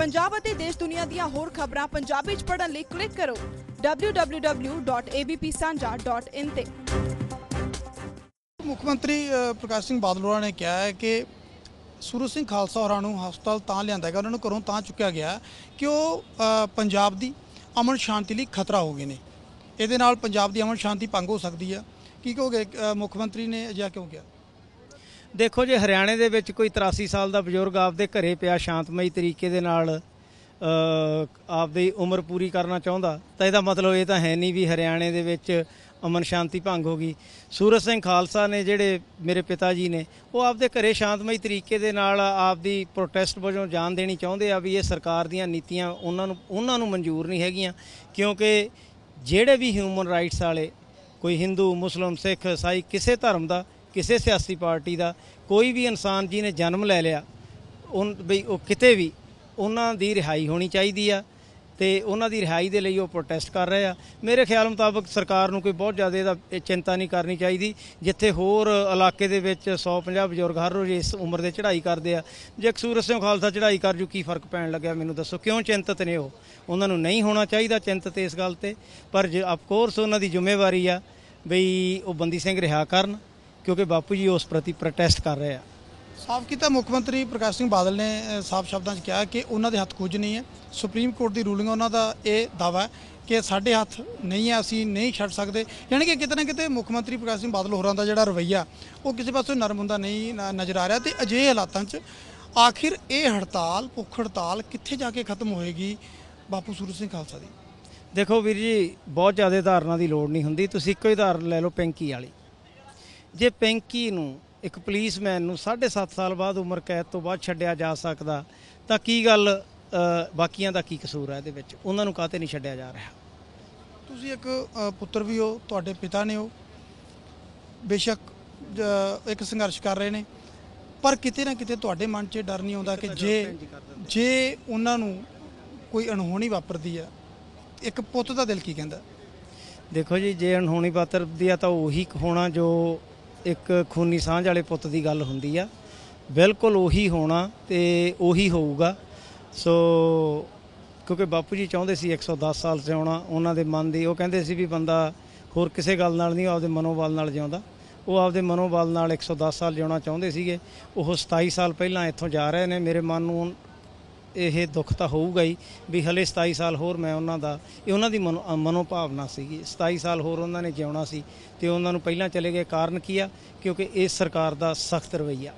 ਪੰਜਾਬ ਅਤੇ ਦੇਸ਼ ਦੁਨੀਆ ਦੀਆਂ ਹੋਰ ਖਬਰਾਂ ਪੰਜਾਬੀ ਚ ਪੜ੍ਹਨ ਲਈ ਕਲਿੱਕ ਕਰੋ www.abpsanja.in ਤੇ। ਮੁੱਖ ਮੰਤਰੀ ਪ੍ਰਕਾਸ਼ ਸਿੰਘ ਬਾਦਲ ਹੋਰਾਂ ਨੇ ਕਿਹਾ ਹੈ ਕਿ ਸੂਰਜ ਸਿੰਘ ਖਾਲਸਾ ਹੋਰਾਂ ਨੂੰ ਹਸਪਤਾਲ ਤਾਂ ਲਿਆਂਦਾ ਗਿਆ ਉਹਨਾਂ ਨੂੰ ਘਰੋਂ ਤਾਂ ਚੁੱਕਿਆ ਗਿਆ ਕਿ ਉਹ ਪੰਜਾਬ ਦੀ ਅਮਨ ਸ਼ਾਂਤੀ ਲਈ ਖਤਰਾ ਹੋ ਗਏ ਨੇ। ਇਹਦੇ ਨਾਲ ਪੰਜਾਬ ਦੀ ਅਮਨ ਸ਼ਾਂਤੀ ਭੰਗ ਹੋ ਸਕਦੀ ਹੈ। ਕੀ ਕਹੋਗੇ ਅ, ਮੁੱਖ ਮੰਤਰੀ ਨੇ ਅਜਿਹਾ ਕਿਉਂ ਕਿਹਾ? ਦੇਖੋ ਜੇ ਹਰਿਆਣੇ ਦੇ ਵਿੱਚ ਕੋਈ 83 ਸਾਲ ਦਾ ਬਜ਼ੁਰਗ ਆਪਦੇ ਘਰੇ ਪਿਆ ਸ਼ਾਂਤਮਈ ਤਰੀਕੇ ਦੇ ਨਾਲ ਆਪਦੀ ਉਮਰ ਪੂਰੀ ਕਰਨਾ ਚਾਹੁੰਦਾ, ਤਾਂ ਇਹਦਾ ਮਤਲਬ ਇਹ ਤਾਂ ਹੈ ਨਹੀਂ ਵੀ ਹਰਿਆਣੇ ਦੇ ਵਿੱਚ ਅਮਨ ਸ਼ਾਂਤੀ ਭੰਗ ਹੋ ਗਈ। ਸੂਰਜ ਸਿੰਘ ਖਾਲਸਾ ਨੇ ਜਿਹੜੇ ਮੇਰੇ ਪਿਤਾ ਜੀ ਨੇ, ਉਹ ਆਪਦੇ ਘਰੇ ਸ਼ਾਂਤਮਈ ਤਰੀਕੇ ਦੇ ਨਾਲ ਆਪਦੀ ਪ੍ਰੋਟੈਸਟ ਵਜੋਂ ਜਾਨ ਦੇਣੀ ਚਾਹੁੰਦੇ ਆ ਵੀ ਇਹ ਸਰਕਾਰ ਦੀਆਂ ਨੀਤੀਆਂ ਉਹਨਾਂ ਨੂੰ ਉਹਨਾਂ ਨੂੰ ਮਨਜ਼ੂਰ ਨਹੀਂ ਹੈਗੀਆਂ, ਕਿਉਂਕਿ ਜਿਹੜੇ ਵੀ ਹਿਊਮਨ ਰਾਈਟਸ ਵਾਲੇ, ਕੋਈ ਹਿੰਦੂ, ਮੁਸਲਮ, ਸਿੱਖ ਈਸਾਈ ਕਿਸੇ ਧਰਮ ਦਾ ਕਿਸੇ ਸਿਆਸੀ ਪਾਰਟੀ ਦਾ ਕੋਈ ਵੀ ਇਨਸਾਨ ਜਿਹਨੇ ਜਨਮ ਲੈ ਲਿਆ ਉਹ ਬਈ ਉਹ ਕਿਤੇ ਵੀ ਉਹਨਾਂ ਦੀ ਰਿਹਾਈ ਹੋਣੀ ਚਾਹੀਦੀ ਆ ਤੇ ਉਹਨਾਂ ਦੀ ਰਿਹਾਈ ਦੇ ਲਈ ਉਹ ਪ੍ਰੋਟੈਸਟ ਕਰ ਰਹੇ ਆ। ਮੇਰੇ ਖਿਆਲ ਮੁਤਾਬਕ ਸਰਕਾਰ ਨੂੰ ਕੋਈ ਬਹੁਤ ਜ਼ਿਆਦਾ ਇਹਦਾ ਚਿੰਤਾ ਨਹੀਂ ਕਰਨੀ ਚਾਹੀਦੀ, ਜਿੱਥੇ ਹੋਰ ਇਲਾਕੇ ਦੇ ਵਿੱਚ 150 ਬਜ਼ੁਰਗ ਹਰ ਰੋਜ਼ ਇਸ ਉਮਰ ਦੇ ਚੜ੍ਹਾਈ ਕਰਦੇ ਆ। ਜੇ ਸੂਰਜ ਸਿੰਘ ਖਾਲਸਾ ਚੜ੍ਹਾਈ ਕਰ ਜੂ, ਕੀ ਫ਼ਰਕ ਪੈਣ ਲੱਗਿਆ ਮੈਨੂੰ ਦੱਸੋ? ਕਿਉਂ ਚਿੰਤਤ ਨੇ ਉਹ? ਉਹਨਾਂ ਨੂੰ ਨਹੀਂ ਹੋਣਾ ਚਾਹੀਦਾ ਚਿੰਤਤ ਇਸ ਗੱਲ ਤੇ। ਪਰ ਜੇ ਆਫ ਕੋਰਸ ਉਹਨਾਂ ਦੀ ਜ਼ਿੰਮੇਵਾਰੀ ਆ ਬਈ ਉਹ ਬੰਦੀ ਸਿੰਘ ਰਿਹਾ ਕਰਨ ਕਿਉਂਕਿ ਬਾਪੂ ਜੀ ਉਸ ਪ੍ਰਤੀ ਪ੍ਰੋਟੈਸਟ ਕਰ ਰਹੇ ਆ। ਸਾਫ਼ ਕੀਤਾ ਮੁੱਖ ਮੰਤਰੀ ਪ੍ਰਕਾਸ਼ ਸਿੰਘ ਬਾਦਲ ਨੇ ਅ, ਸਾਫ਼ ਸ਼ਬਦਾਂ 'ਚ ਕਿਹਾ ਕਿ ਉਹਨਾਂ ਦੇ ਹੱਥ ਕੁਝ ਨਹੀਂ ਹੈ। ਸੁਪਰੀਮ ਕੋਰਟ ਦੀ ਰੂਲਿੰਗ ਉਹਨਾਂ ਦਾ ਇਹ ਦਾਵਾ ਹੈ ਕਿ ਸਾਡੇ ਹੱਥ ਨਹੀਂ ਹੈ ਅਸੀਂ ਨਹੀਂ ਛੱਡ ਸਕਦੇ। ਯਾਨੀ ਕਿ ਕਿਤੇ ਨਾ ਕਿਤੇ ਮੁੱਖ ਮੰਤਰੀ ਪ੍ਰਕਾਸ਼ ਸਿੰਘ ਬਾਦਲ ਹੋਰਾਂ ਦਾ ਜਿਹੜਾ ਰਵੱਈਆ ਉਹ ਕਿਸੇ ਪਾਸੇ ਨਰਮ ਹੁੰਦਾ ਨਹੀਂ ਨ- ਨਜ਼ਰ ਆ ਰਿਹਾ ਤੇ ਅਜਿਹੇ ਹਾਲਾਤਾਂ 'ਚ ਆਖਿਰ ਇਹ ਹੜਤਾਲ ਭੁੱਖ ਹੜਤਾਲ ਕਿੱਥੇ ਜਾ ਕੇ ਖਤਮ ਹੋਏਗੀ? ਬਾਪੂ ਸੂਰਜ ਸਿੰਘ ਖਾਲਸਾ ਦੀ। ਦੇਖੋ ਵੀਰ ਜੀ ਬਹੁਤ ਜ਼ਿਆਦਾ ਧਾਰਨਾ ਦੀ ਲੋੜ ਨਹੀਂ ਹੁੰਦੀ। ਤੁਸੀਂ ਇੱਕੋ ਹੀ ਧਾਰਨ ਲੈ ਲਓ ਪੈਂਕੀ ਵਾਲੀ। ਜੇ ਪੈਂਕੀ ਨੂੰ ਇੱਕ ਪੁਲਿਸਮੈਨ ਨੂੰ 7.5 ਸਾਲ ਬਾਅਦ ਉਮਰ ਕੈਦ ਤੋਂ ਬਾਅਦ ਛੱਡਿਆ ਜਾ ਸਕਦਾ ਤਾਂ ਕੀ ਗੱਲ ਬਾਕੀਆਂ ਦਾ ਕੀ ਕਸੂਰ ਹੈ ਇਹਦੇ ਵਿੱਚ? ਉਹਨਾਂ ਨੂੰ ਕਾਹਤੇ ਨਹੀਂ ਛੱਡਿਆ ਜਾ ਰਿਹਾ? ਤੁਸੀਂ ਇੱਕ ਪੁੱਤਰ ਵੀ ਹੋ ਤੁਹਾਡੇ ਪਿਤਾ ਨੇ ਹੋ। ਬੇਸ਼ੱਕ ਇੱਕ ਸੰਘਰਸ਼ ਕਰ ਰਹੇ ਨੇ। ਪਰ ਕਿਤੇ ਨਾ ਕਿਤੇ ਤੁਹਾਡੇ ਮਨ 'ਚ ਡਰ ਨਹੀਂ ਆਉਂਦਾ ਕਿ ਜੇ ਜੇ ਉਹਨਾਂ ਨੂੰ ਕੋਈ ਅਣਹੋਣੀ ਵਾਪਰਦੀ ਆ ਇੱਕ ਪੁੱਤ ਦਾ ਦਿਲ ਕੀ ਕਹਿੰਦਾ? ਦੇਖੋ ਜੀ ਜੇ ਅਣਹੋਣੀ ਪਾਤਰ ਦੀ ਆ ਤਾਂ ਉਹੀ ਹੋਣਾ ਜੋ ਇੱਕ ਖੂਨੀ ਸਾਂਝ ਵਾਲੇ ਪੁੱਤ ਦੀ ਗੱਲ ਹੁੰਦੀ ਆ। ਬਿਲਕੁਲ ਉਹੀ ਹੋਣਾ ਤੇ ਉਹੀ ਹੋਊਗਾ। ਸੋ ਕਿਉਂਕਿ ਬਾਪੂ ਜੀ ਚਾਹੁੰਦੇ ਸੀ 110 ਸਾਲ ਜਿਉਣਾ, ਉਹਨਾਂ ਦੇ ਮਨ ਦੀ, ਉਹ ਕਹਿੰਦੇ ਸੀ ਵੀ ਬੰਦਾ ਹੋਰ ਕਿਸੇ ਗੱਲ ਨਾਲ ਨਹੀਂ ਆਪਦੇ ਮਨੋਬਲ ਨਾਲ ਜਿਉਂਦਾ। ਉਹ ਆਪਦੇ ਮਨੋਬਲ ਨਾਲ 110 ਸਾਲ ਜਿਉਣਾ ਚਾਹੁੰਦੇ ਸੀਗੇ। ਉਹ 27 ਸਾਲ ਪਹਿਲਾਂ ਇੱਥੋਂ ਜਾ ਰਹੇ ਨੇ। ਮੇਰੇ ਮਨ ਨੂੰ ਇਹ ਦੁੱਖ ਤਾਂ ਹੋਊਗਾ ਹੀ ਵੀ ਹਲੇ 27 ਸਾਲ ਹੋਰ ਮੈਂ ਉਹਨਾਂ ਦਾ ਇਹ ਉਹਨਾਂ ਦੀ ਮਨੋ- ਅ, ਮਨੋਭਾਵਨਾ ਸੀਗੀ। 27 ਸਾਲ ਹੋਰ ਉਹਨਾਂ ਨੇ ਜਿਉਣਾ ਸੀ ਤੇ ਉਹਨਾਂ ਨੂੰ ਪਹਿਲਾਂ ਚਲੇ ਗਏ। ਕਾਰਨ ਕੀ ਆ? ਕਿਉਂਕਿ ਇਹ ਸਰਕਾਰ ਦਾ ਸਖਤ ਰਵੱਈਆ।